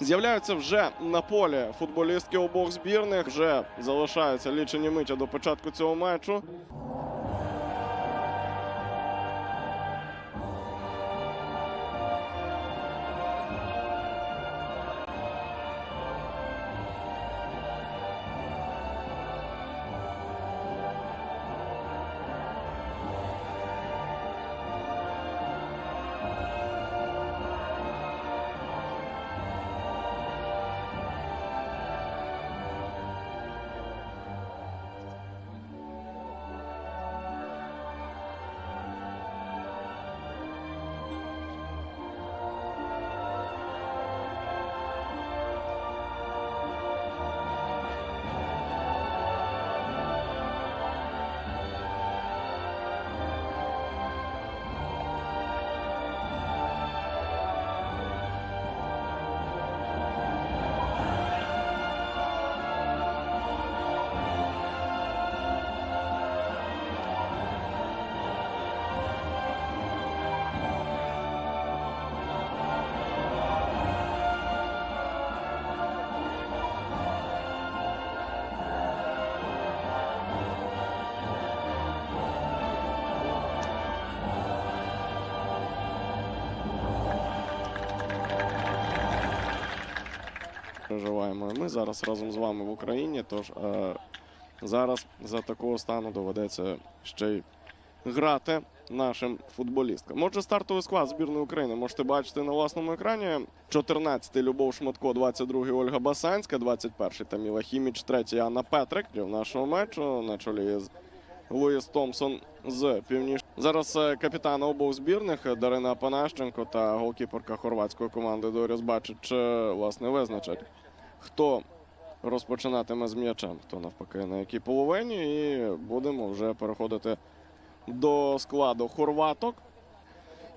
З'являються вже на полі футболістки обох збірних. Вже залишаються лічені миті до початку цього матчу. Проживаємо і ми зараз разом з вами в Україні. Тож е, зараз за такого стану доведеться ще й грати нашим футболісткам. Отже, стартовий склад збірної України можете бачити на власному екрані. 14-й Любов Шматко, 22-й Ольга Басанська, 21-й Таміла Хіміч, 3-й Анна Петрик в нашого матчу на чолі з Луїс Томпсон з північ. Зараз е, капітани обох збірних е, Дарина Панащенко та голкіперка хорватської команди Доріс Бачич е, власне визначать, хто розпочинатиме з м'ячем, хто навпаки на якій половині. І будемо вже переходити до складу хорваток.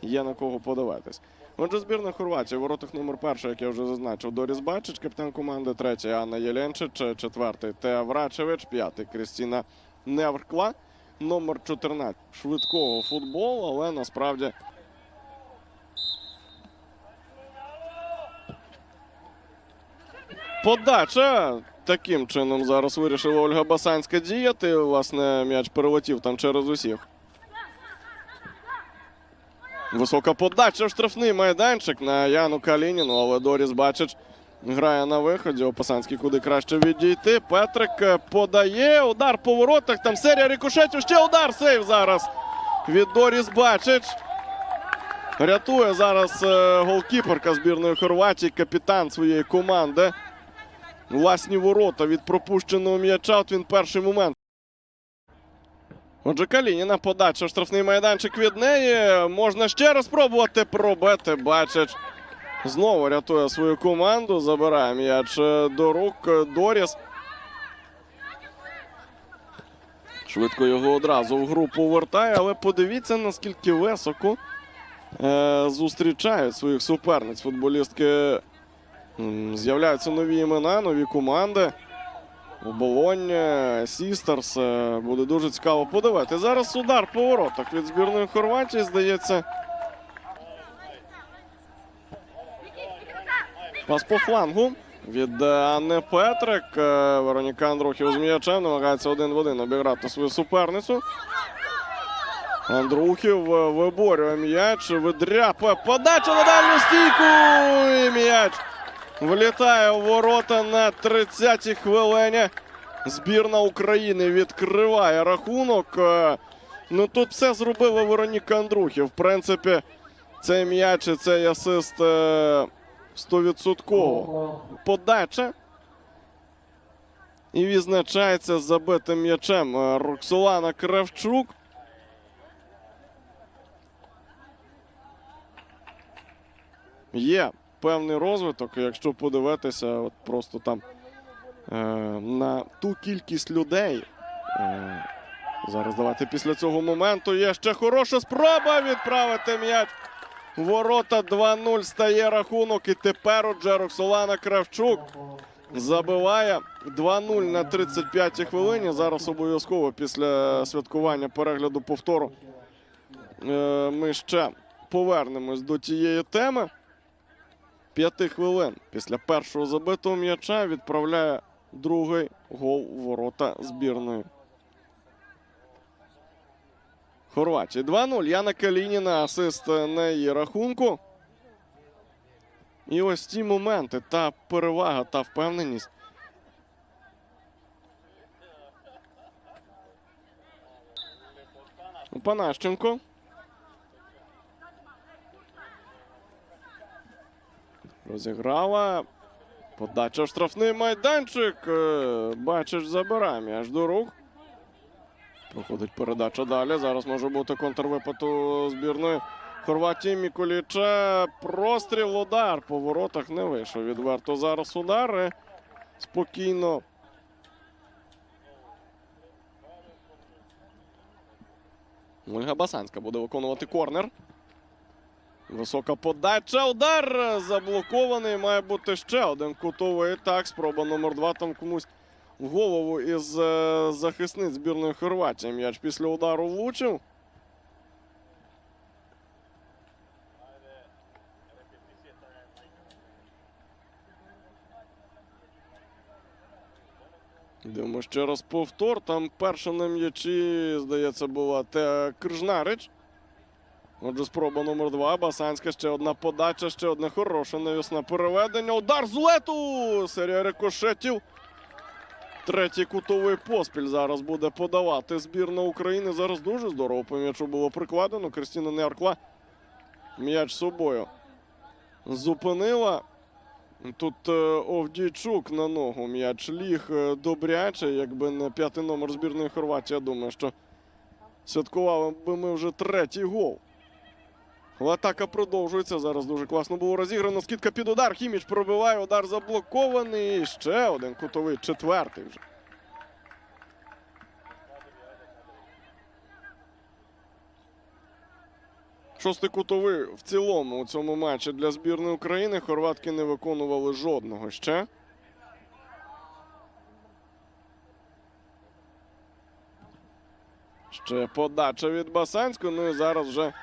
Є на кого подивитись. Отже, збірна Хорватії воротах номер перший, як я вже зазначив, Доріс Бачич, капітан команди, третій Анна Єленчич, четвертий Теа Врачевич, п'ятий Крістіна Невркла, номер 14 швидкого футболу, але насправді подача. Таким чином зараз вирішила Ольга Басанська діяти. Власне, м'яч перелетів там через усіх. Висока подача штрафний майданчик на Яну Калініну, але Доріс Бачич грає на виході. Опасанський куди краще відійти. Петрик е, подає. Удар по воротах. Там серія рикошетів. Ще удар. Сейв зараз від Доріс Бачич. Рятує зараз е, голкіперка збірної Хорватії, капітан своєї команди. Власні ворота від пропущеного м'яча. От він перший момент. Отже, Калініна подача штрафний майданчик від неї. Можна ще раз спробувати пробити. Бачич. Знову рятує свою команду. Забирає м'яч е, до рук е, Доріс. Швидко його одразу в гру повертає, але подивіться, наскільки високо е, зустрічають своїх суперниць. Футболістки з'являються нові імена, нові команди. Оболоння, Сістерс. Е, Буде дуже цікаво подивити. Зараз удар по воротах від збірної Хорватії, здається. Пас по флангу від е, Анни Петрик. Е, Вероніка Андрухів з м'ячем намагається один в один обіграти свою суперницю. Андрухів виборює м'яч, видряпає подача на дальню стійку. І м'яч влітає у ворота на 30-й хвилині. Збірна України відкриває рахунок. Е, Ну тут все зробила Вероніка Андрухів. В принципі, цей м'яч і цей асист е, 100%. Подача. І відзначається забитим м'ячем е, Роксолана Кравчук. Є певний розвиток, якщо подивитися, от просто там е, на ту кількість людей. Е, зараз давайте після цього моменту. Є ще хороша спроба відправити м'яч. Ворота 2-0 стає рахунок. І тепер уже Роксолана Кравчук забиває 2-0 на 35-й хвилині. Зараз обов'язково після святкування перегляду повтору е, ми ще повернемось до тієї теми. П'яти хвилин після першого забитого м'яча відправляє другий гол ворота збірної. Хорватії 2-0. Яна Калініна, асист на її рахунку. І ось ті моменти, та перевага, та впевненість. Панащенко. Розіграла. Подача в штрафний майданчик. Е, Бачиш, забирає м'яч до рук. Проходить передача далі. Зараз може бути контрвипад у збірної Хорватії Мікуліча. Простріл удар по воротах не вийшов. Відверто зараз удар. і Спокійно. Ольга Басанська буде виконувати корнер. Висока подача. Удар заблокований. Має бути ще один кутовий. Так, спроба номер два. Там комусь в голову із е, захисниць збірної Хорватії. М'яч після удару влучив. Йдемо ще раз повтор. Там перша на м'ячі, здається, була Крижнарич. Отже, спроба номер два. Басанська ще одна подача, ще одне хороше навісне переведення. Удар з лету! Серія рикошетів. Третій кутовий поспіль зараз буде подавати збірна України. Зараз дуже здорово по м'ячу було прикладено. Кристина Неркла м'яч собою зупинила. Тут е, Овдійчук на ногу м'яч ліг е, добряче. Якби не п'ятий номер збірної Хорватії, я думаю, що святкували би ми вже третій гол. Атака продовжується. Зараз дуже класно було розіграно. Скидка під удар. Хіміч пробиває. Удар заблокований. І ще один кутовий, четвертий вже. Шостий кутовий в цілому у цьому матчі для збірної України. Хорватки не виконували жодного ще. Ще подача від Басанського. Ну і зараз вже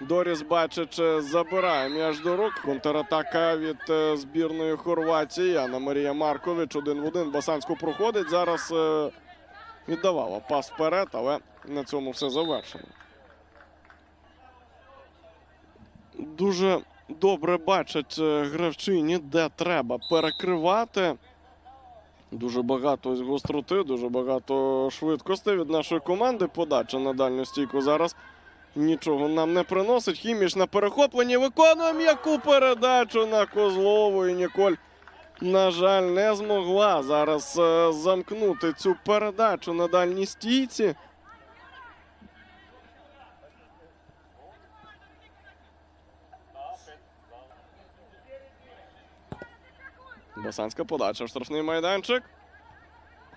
Доріс Бачич забирає м'яч до рук. Контратака від е, збірної Хорватії. Анна Марія Маркович один в один. Басанську проходить. Зараз е, віддавала пас вперед, але на цьому все завершено. Дуже добре бачать е, гравчині, де треба перекривати. Дуже багато гостроти, дуже багато швидкості від нашої команди. Подача на дальню стійку зараз нічого нам не приносить. Хіміш на перехопленні виконує м'яку передачу на Козлову. І Ніколь, на жаль, не змогла зараз е, замкнути цю передачу на дальній стійці. Басанська подача в штрафний майданчик.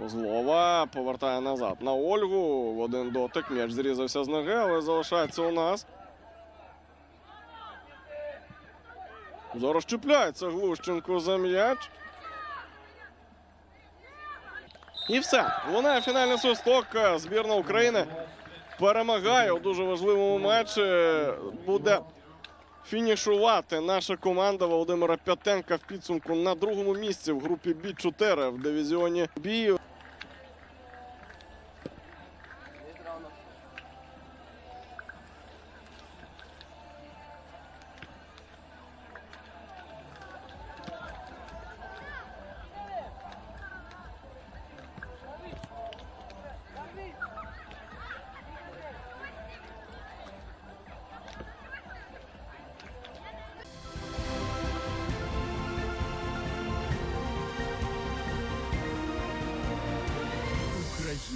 Козлова повертає назад на Ольгу. В один дотик. М'яч зрізався з ноги, але залишається у нас. Зараз чіпляється Глущенко за м'яч. І все. Лунає фінальний свисток. Збірна України перемагає у дуже важливому матчі. Буде фінішувати наша команда Володимира П'ятенка в підсумку на другому місці в групі Бі 4 в дивізіоні Бі.